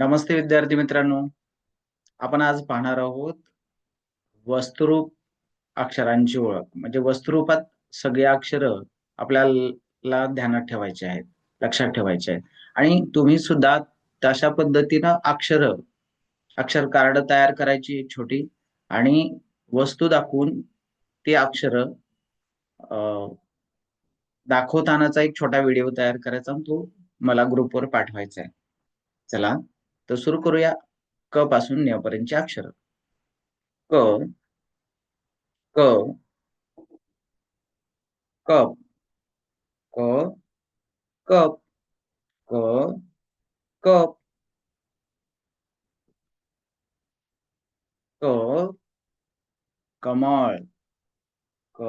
नमस्ते विद्यार्थी मित्रांनो. आपण आज पाहणार आहोत वस्तुरूप अक्षरांची ओळख. म्हणजे वस्तुरूपात सगळे अक्षर आपल्याला ध्यानात ठेवायचे आहेत लक्षात ठेवायचे आहेत. आणि तुम्ही सुद्धा तशा पद्धतीनं अक्षर अक्षर कार्ड तयार करायची छोटी आणि वस्तू दाखवून ती अक्षर दाखवतानाचा एक छोटा व्हिडिओ तयार करायचा तो मला ग्रुपवर पाठवायचा आहे. चला. तर सुरू करूया क पासून पर्यंतचे अक्षर. क क कप क कप क कप क कमळ क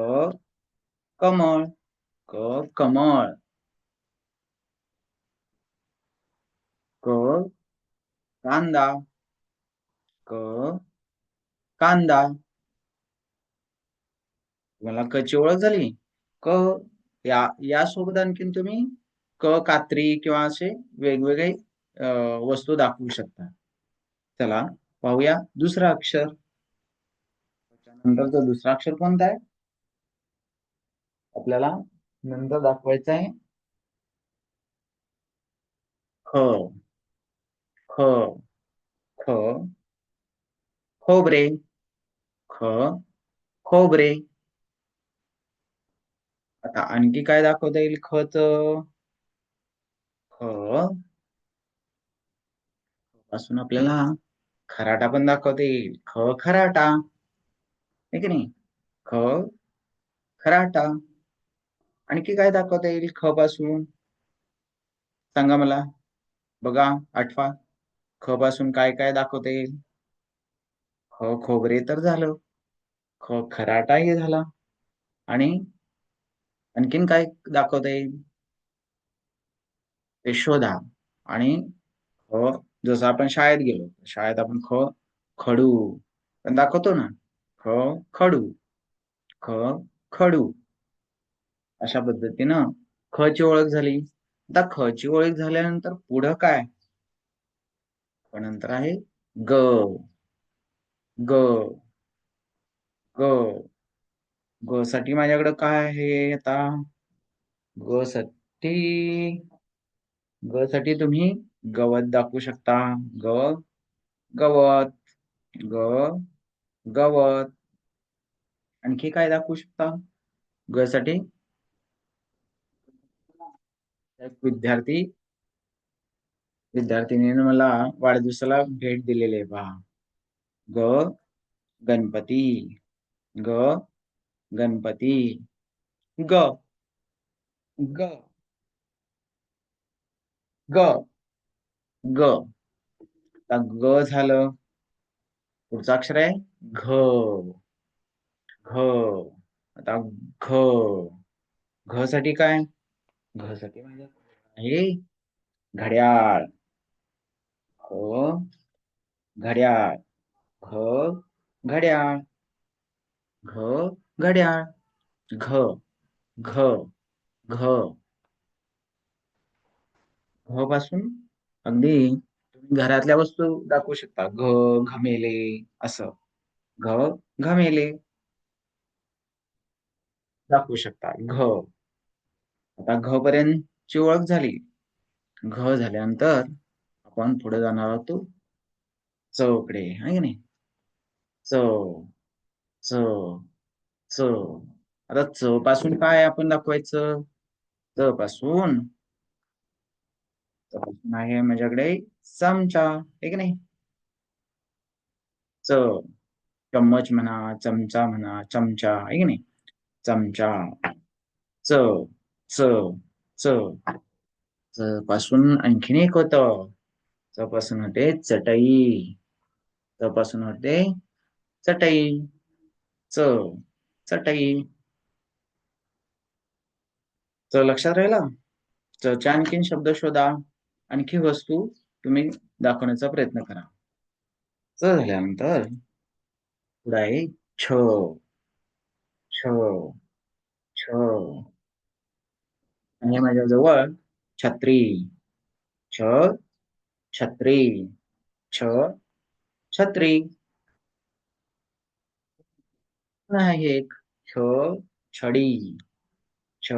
कमळ क कमळ क कांदा क कांदा. मला कची ओळख झाली? क या यासोबत आणखीन तुम्ही क कात्री किंवा असे वेगवेगळे वस्तू दाखवू शकता. चला पाहूया दुसरा अक्षर. नंतरचा दुसरा अक्षर कोणता आहे? आपल्याला नंतर दाखवायचं आहे. ख. ख ख खोबरे ख खोबरे. आता आणखी काय दाखवता येईल? खच ख. पासून आपल्याला खराटा पण दाखवता येईल. ख खराटा. आहे की नाही? ख खराटा. आणखी काय दाखवता येईल? ख पासून? सांगा मला. बघा आठवा. ख पासून काय काय दाखवता येईल? ख खोबरे तर झालं. ख खराटाही झाला. आणि आणखीन काय दाखवता येईल? ते शोधा. आणि ख जसं आपण शाळेत गेलो शाळेत आपण ख खडू. पण दाखवतो ना ख खडू. ख खडू. अशा पद्धतीनं ख ची ओळख झाली. आता ख ची ओळख झाल्यानंतर पुढं काय? नंतर आहे ग. ग. ग. ग साठी माझ्याकडे काय आहे आता? ग साठी ग साठी तुम्ही गवत दाखवू शकता. ग गवत ग गवत. आणखी काय दाखवू शकता? ग साठी? विद्यार्थी विद्यार्थिनीने मला वाढदिवसाला भेट दिलेली आहे पहा. ग गणपती. ग गणपती. ग ग ग ग. ग झालं. पुढचं अक्षर आहे घ. घ. आता घ. घ साठी काय? घ साठी माझ्या घड्याळ. घड्याळ घ घड्याळ. घ घड्याळ. घ घ घ. घ पासून अगदी तुम्ही घरातल्या वस्तू दाखवू शकता. घ घमेले असं. घ घमेले. दाखवू शकता. घ. आता घ पर्यंतची ओळख झाली. घ झाल्यानंतर आपण पुढे जाणार आहोत चौकडे आहे की नाही? चव च च. आता च पासून काय आपण दाखवायचं? च पासून पासून आहे माझ्याकडे चमचा आहे की नाही? च चम्मच म्हणा चमचा म्हणा चमचा आहे की नाही? चमचा. च च च. पासून आणखीन एक होतं. तपासून होते चटई. तपासून होते चटई. च चटई. च लक्षात राहिला? च आणखीन शब्द शोधा. आणखी वस्तू तुम्ही दाखवण्याचा प्रयत्न करा. च झाल्यानंतर पुढे आहे छ. छ छ. आणि माझ्या जवळ छत्री. छ छत्री छ छत्री. आहे एक छ छडी छ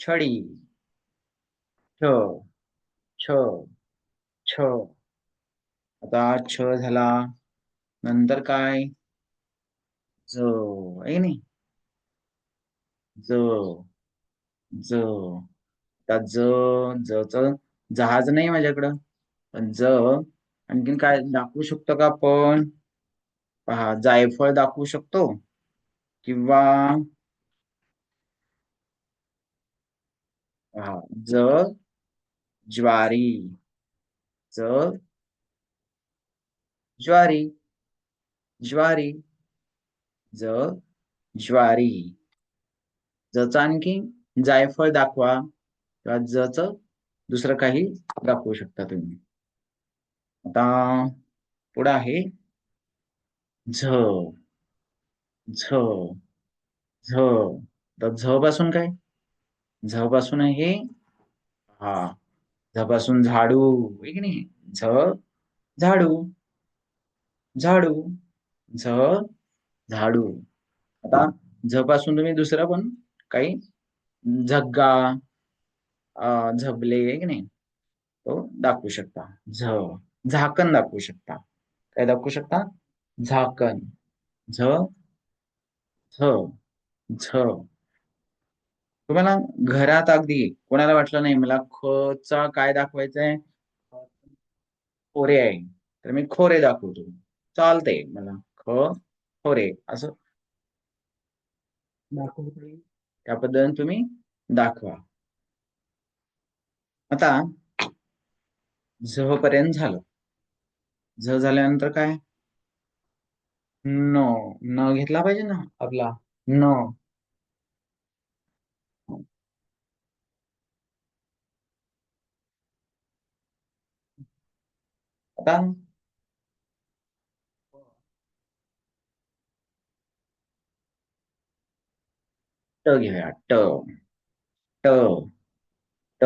छडी. छ छ छ. आता छ झाला. नंतर काय? ज आहे नाही? ज ज. आता ज जच जहाज नाही माझ्याकडं. ज आणखीन काय दाखवू शकतो का आपण? पहा जायफळ दाखवू शकतो किंवा पहा ज ज्वारी ज ज्वारी ज्वारी ज ज्वारी जच आणखी जायफळ दाखवा किंवा जच दुसरं काही दाखवू शकता तुम्ही. आता पुढं आहे. झ झ झ. झ पासून काय? झ पासून आहे. हा. झ पासून झाडू की नाही? झ झाडू. झाडू झ झाडू. आता झ पासून तुम्ही दुसरा पण काही? झग्गा झबले की नाही? तो दाखवू शकता. झ. झाकण दाखवू शकता. काय दाखवू शकता? झाकण. झ झ झ. तुम्हाला घरात अगदी कोणाला वाटलं नाही मला ख चा काय दाखवायचंय? खोरे आहे. तर मी खोरे दाखवतो. चालते मला. ख खोरे. असं. दाखवतो त्या पद्धतीने तुम्ही दाखवा. आता झ पर्यंत झालं. झ झाल्यानंतर काय? न. न घेतला पाहिजे ना आपला. न. आता? ट घेऊया. ट. ट. ट.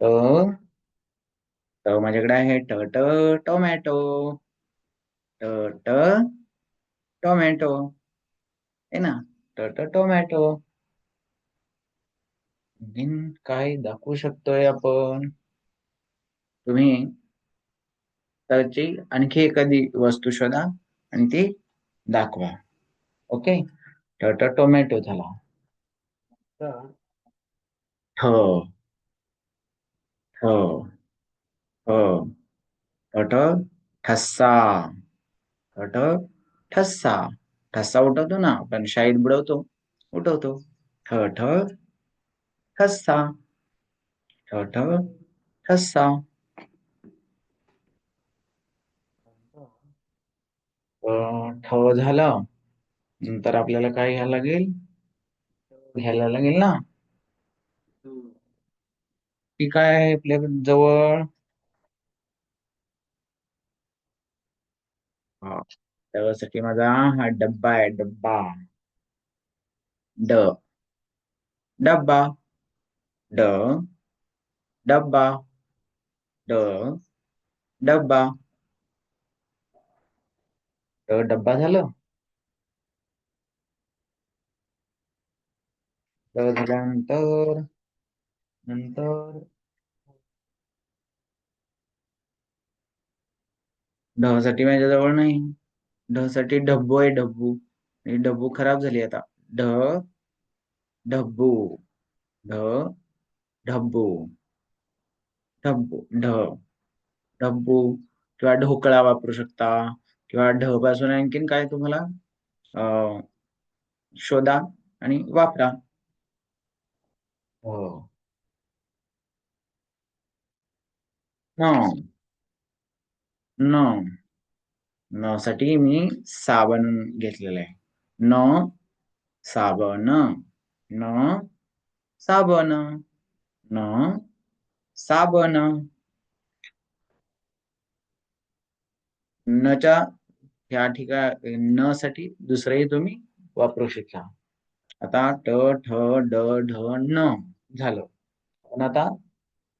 ट. ट माझ्याकडे आहे ट ट टोमॅटो. ट ट टोमॅटो. आहे ना ट ट टोमॅटो. काय दाखवू शकतोय आपण? तुम्ही त्याची आणखी एखादी वस्तू शोधा आणि ती दाखवा. ओके? ट ट टोमॅटो झाला. ठ. ठ. ठ ठस्सा. ठ ठस्सा. ठस्सा उठवतो ना आपण शाळेत बुडवतो उठवतो. ठ ठ ठस्सा. ठ ठ ठस्सा ठ झालं. नंतर आपल्याला काय घ्यायला लागेल? घ्यायला लागेल ना? ती काय आहे? आपल्या जवळ हा त्यासाठी माझा हा डब्बा आहे डब्बा. ड. डब्बा. ड. डब्बा. ड. डब्बा. ड डब्बा झालं? ड झाल्यानंतर नंतर ढ साठी माझ्या जवळ नाही. ढ साठी डब्बू आहे डब्बू. आणि डब्बू खराब झाली आता. ढ डब्बू ढ ढब्बू. ढब्बू ढ डब्बू किंवा ढोकळा वापरू शकता. किंवा ढ पासून आणखीन काय तुम्हाला अ शोधा आणि वापरा. हो. न. न साठी मी साबण घेतलेलं आहे. न साबण. न साबण. न साबण. नच्या ह्या ठिकाणी न साठी दुसरंही तुम्ही वापरू शकता. आता ट ठ ड ढ न झालं. पण आता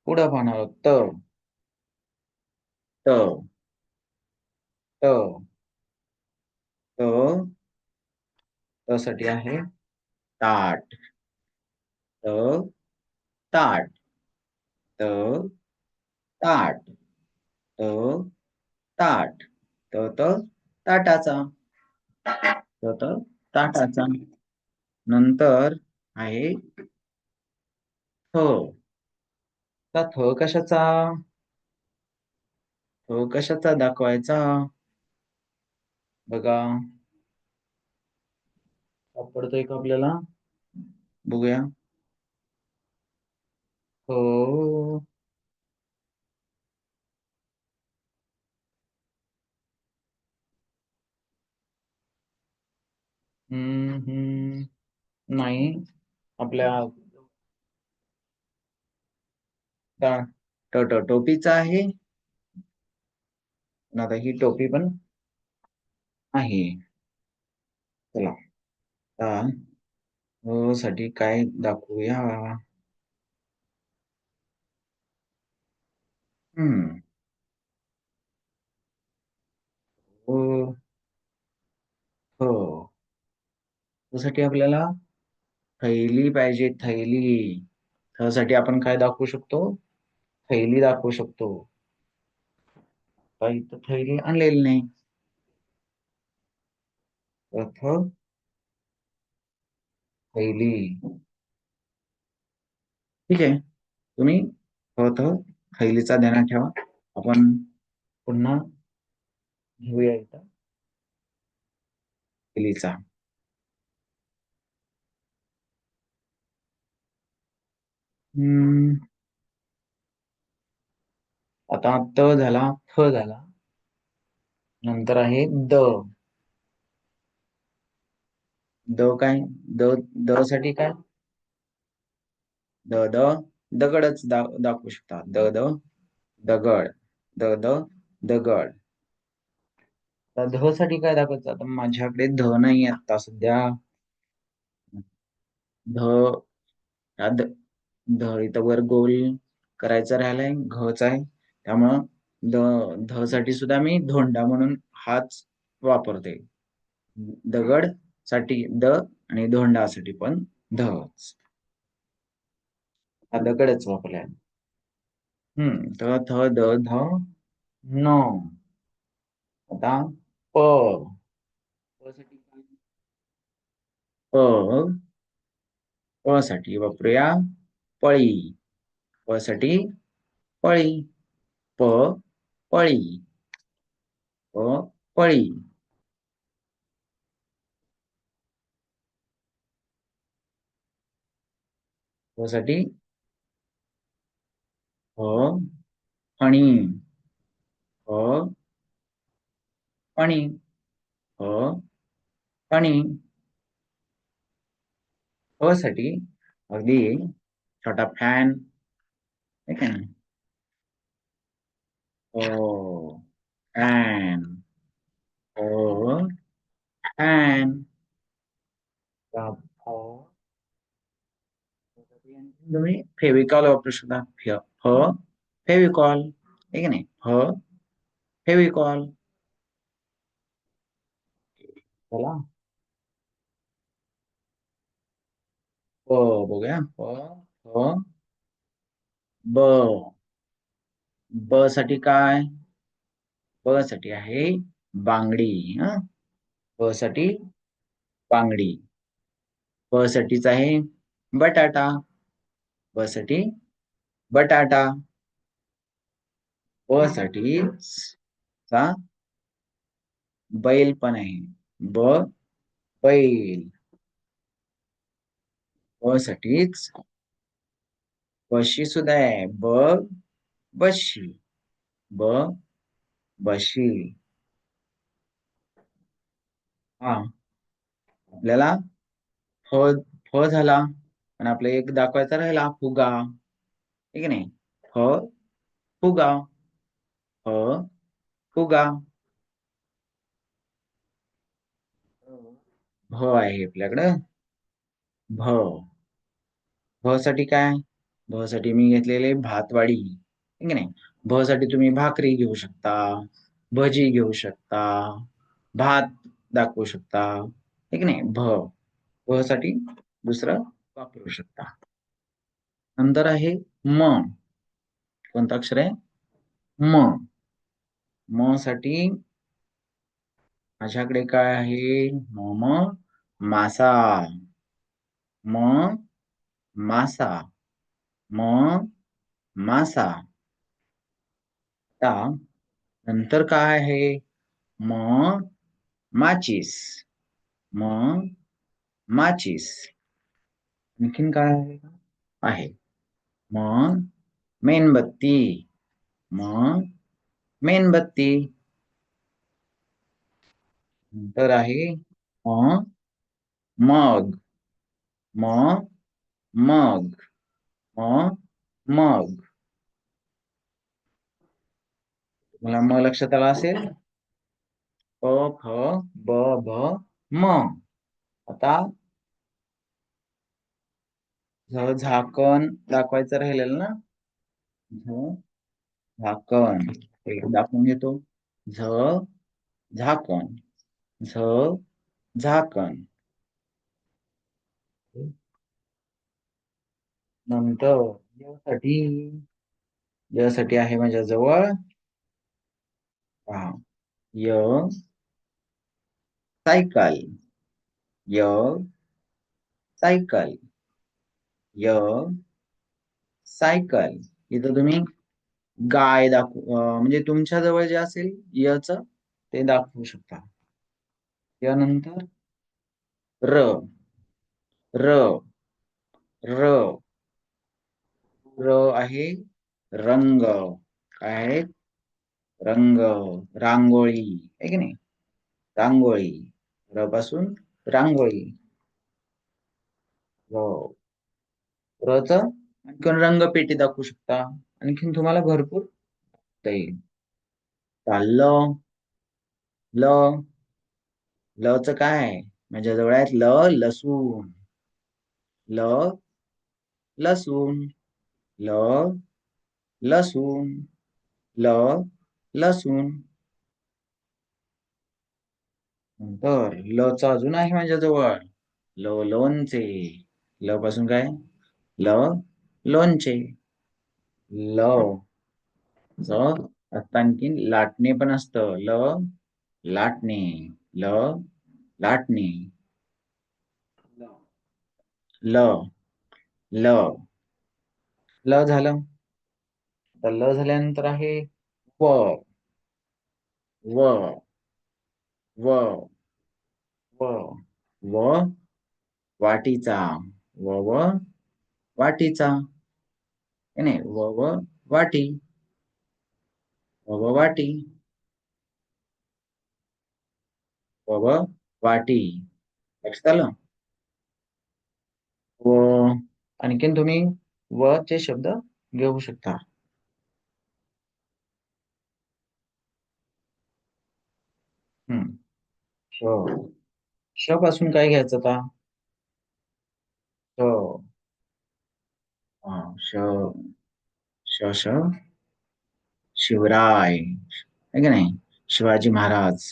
पुढं पाहणार त. त. तो. त साठी आहे ताट. त. ताट. त. ताट. त. ताट. त त ताटाचा. त त ताटाचा. नंतर आहे थ. थ कशाचा? थ कशाचा दाखवायचा? बघा. सापडतोय का आपल्याला? बघूया. हो. हम्म हम्म. नाही. आपल्या ट टोपीचा आहे. आता ही टोपी पण आहे. चला. आता साठी काय दाखवूया? हम्म. हो. हो. त्यासाठी आपल्याला थैली पाहिजे थैली. त्यासाठी आपण काय दाखवू शकतो? थैली दाखवू शकतो. काही तर थैली आणलेली नाही. थैली ठीक आहे. तुम्ही थैलीचा ध्यानात ठेवा. आपण पुन्हा घेऊया इथं थैलीचा हम्म. आता त झाला थ झाला. नंतर आहे द. द काय? द द साठी काय? द द दगडच दा दाखवू शकता. द द दगड. द द दगड. ध साठी काय दाखवायचं? आता माझ्याकडे ध नाही आता सध्या. ध ध इथं वर गोल करायचं राहिलाय. घच आहे. त्यामुळं द ध साठी सुद्धा मी धोंडा म्हणून हाच वापरते दगड साठी द आणि धोंडासाठी पण धच हा दगडच वापरलाय. हम्म थ थ द ध न. आता प. प प. साठी वापरूया पळी. प साठी पळी. प पळी. प पळी. प साठी फ फणी फ फणी फणी साठी अगदी छोटा फॅन ठीक आहे ओ फॅन ओ फॅन तुम्ही फेविकॉल वापरू शकता फ फेविकॉल. ठीक आहे नाही? फ फेविकॉल. चला. प बघूया. प ब ब. साठी काय? ब साठी आहे बांगडी ह? ब साठी बांगडी. ब साठीच आहे बटाटा. साठी बटाटा. ब साठी चा बैल पण आहे. ब बैल. ब साठीच बशी सुद्धा आहे. ब बशी. ब बशी. हा. आपल्याला फ फ झाला. आणि आपला एक दाखवायचा राहिला फुगा. ठीक आहे नाही? ह फुगा. ह फुगा. भ आहे आपल्याकडं. भ. भ साठी काय? भ साठी मी घेतलेले भातवाडी. ठीक आहे नाही? भ साठी तुम्ही भाकरी घेऊ शकता भजी घेऊ शकता भात दाखवू शकता. ठीक नाही? भ. भ साठी दुसरं वापरू शकता. नंतर आहे म. कोणता अक्षर आहे? म. म साठी माझ्याकडे काय आहे? म, मासा. म मासा. म, मासा. आता नंतर काय आहे? म, माचीस. म, माचीस. आणखीन काय आहे आहे म मेणबत्ती म मेणबत्ती नंतर आहे मग मग मग मला म लक्षात आला असेल प फ ब भ म आता झ झाकण दाखवायचं राहिलेलं ना? झ झाकण. दाखवून घेतो. झ झाकण. झ झाकण. नंतर यासाठी यासाठी आहे माझ्या जवळ पहा. य सायकल. य सायकल. य सायकल इथं तुम्ही गाय दाखवू म्हणजे तुमच्या जवळ जे असेल यच ते दाखवू शकता. यानंतर र र र र आहे रंग. काय आहे? रंग रांगोळी. आहे की नाही? रांगोळी. र पासून रांगोळी. र र च आणखीन रंगपेटी दाखवू शकता. आणखीन तुम्हाला भरपूर येईल ल ल ल च काय? म्हणजे माझ्या जवळ आहेत ल लसूण. ल लसूण. ल लसूण. ल लसूण. नंतर ल च अजून आहे माझ्या जवळ ल लोणचे. ल पासून काय? ल लोणचे ल च आता आणखीन लाटणे पण असत. ल लाटणे. ल लाटणे. ल ल ल झालं. तर ल झाल्यानंतर आहे व व व व व वाटीचा. व व वाटीचा. नाही व व वाटी. व व वाटी. व व वाटी. लक्षात आलं? व आणखीन तुम्ही व चे शब्द घेऊ शकता. हम्म. श पासून काय घ्यायचं आता? श. श श श शिवराय आहे की नाही शिवाजी महाराज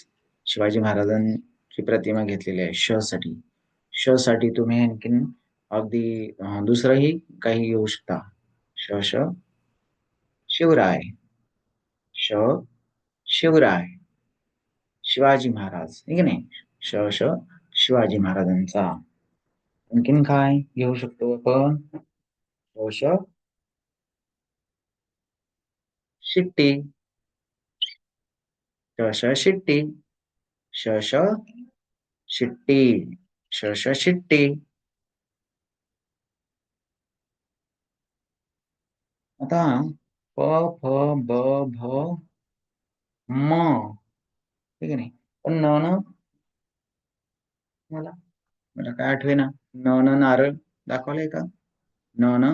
शिवाजी महाराजांची प्रतिमा घेतलेली आहे श साठी श साठी तुम्ही आणखीन अगदी दुसरंही काही घेऊ शकता श श शिवराय श शिवराय शिवाजी महाराज आहे की नाही श श शिवाजी महाराजांचा आणखीन काय घेऊ शकतो आपण श श शिट्टी श श शिट्टी श श शिट्टी श श शिट्टी आता प फ ब भ म. ठीक आहे नाही? पण न न. मला. मला काय आठवे ना न न नारळ. दाखवलंय का? न न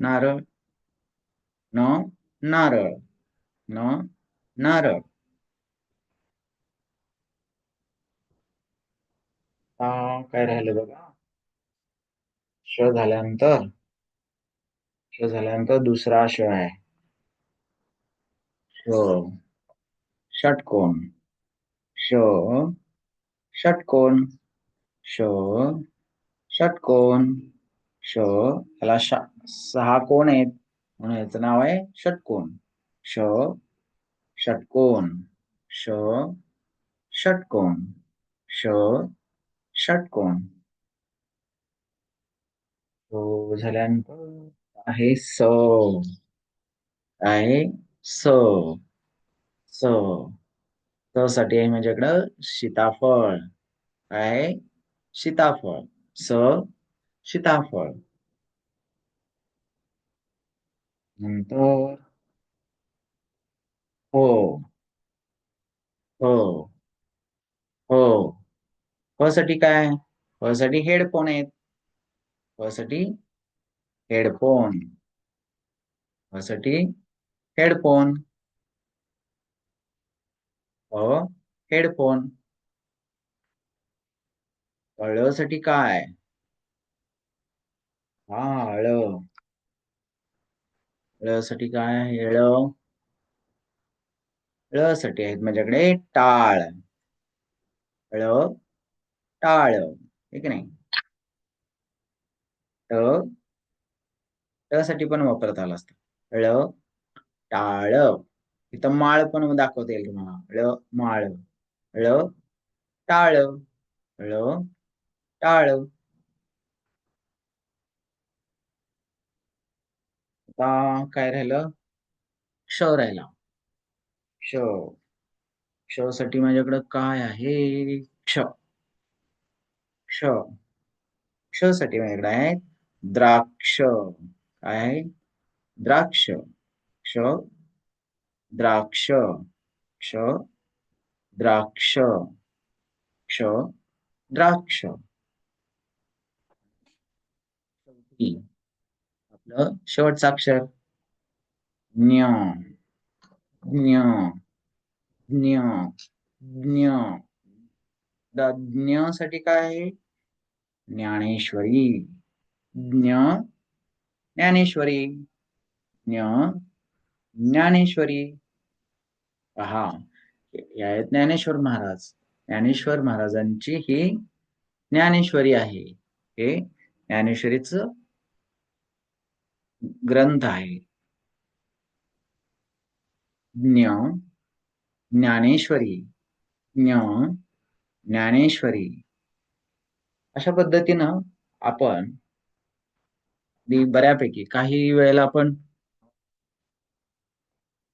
नारळ न नारळ न नारळ काय बघा? श झाल्यानंतर श झाल्यानंतर दुसरा श आहे. श षटकोन. श षटकोन. श षटकोन. श याला सहा कोण आहेत? म्हणून याचं नाव आहे षटकोन. श षटकोन. श षटकोन. श षटकोन. तो झाल्यानंतर आहे स. आहे स. स. स साठी आहे माझ्याकडं सीताफळ. काय सीताफळ. स सीताफळ नंतर हो हो हो। साठी काय हेडफोन आहेत. साठी हेडफोन. साठी हेडफोन. हेडफोन. साठी काय? हा ळ ळ साठी काय आहे? ळ ळ साठी आहेत माझ्याकडे टाळ. ळ टाळ. ठीक नाही? ट साठी पण वापरत आला असत. ळ टाळ. इथं माळ पण दाखवता येईल तुम्हाला. ळ माळ. ळ टाळ. ळ टाळ. आता काय राहिलं? क्ष राहिला. क्ष क्षसाठी माझ्याकडं काय आहे? क्ष क्ष क्षसाठी माझ्याकडे आहे द्राक्ष. काय आहे? द्राक्ष. क्ष द्राक्ष. क्ष द्राक्ष. क्ष द्राक्ष. आपलं शेवटचं अक्षर. ज्ञ ज्ञ ज्ञ ज्ञ ज्ञसाठी काय आहे? ज्ञानेश्वरी. ज्ञ ज्ञानेश्वरी. ज्ञ ज्ञानेश्वरी. पहा. आहेत ज्ञानेश्वर महाराज. ज्ञानेश्वर महाराजांची ही ज्ञानेश्वरी आहे. हे ज्ञानेश्वरीच ग्रंथ आहे. ज्ञ ज्ञानेश्वरी. ज्ञ ज्ञानेश्वरी. अशा पद्धतीनं आपण बऱ्यापैकी काही वेळेला आपण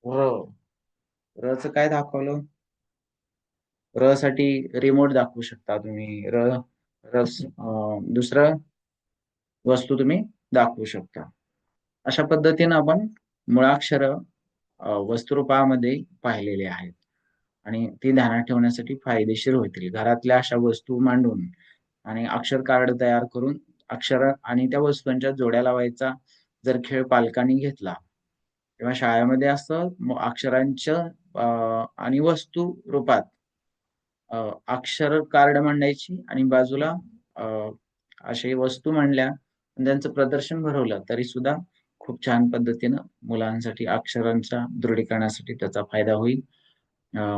र रच काय दाखवलं? र साठी रिमोट दाखवू शकता तुम्ही. र रस दुसरं वस्तू तुम्ही दाखवू शकता. अशा पद्धतीनं आपण मुळाक्षर वस्तुरूपामध्ये पाहिलेले आहेत. आणि ती ध्यानात ठेवण्यासाठी फायदेशीर होतील. घरातल्या अशा वस्तू मांडून आणि अक्षर कार्ड तयार करून अक्षर आणि त्या वस्तूंच्या जोड्या लावायचा जर खेळ पालकांनी घेतला तेव्हा शाळेमध्ये असं अक्षरांच्या आणि वस्तू रूपात अक्षर कार्ड मांडायची आणि बाजूला असे वस्तू मांडल्या त्यांचं प्रदर्शन भरवलं तरी सुद्धा खूप छान पद्धतीनं मुलांसाठी अक्षरांच्या दृढीकरणासाठी त्याचा फायदा होईल.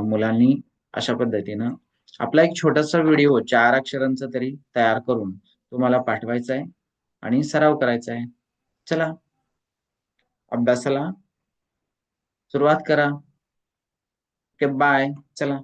मुलांनी अशा पद्धतीनं आपला एक छोटासा व्हिडिओ चार अक्षरांचा तरी तयार करून तुम्हाला पाठवायचा आहे आणि सराव करायचा आहे. चला अभ्यासाला सुरुवात करा. बाय. चला.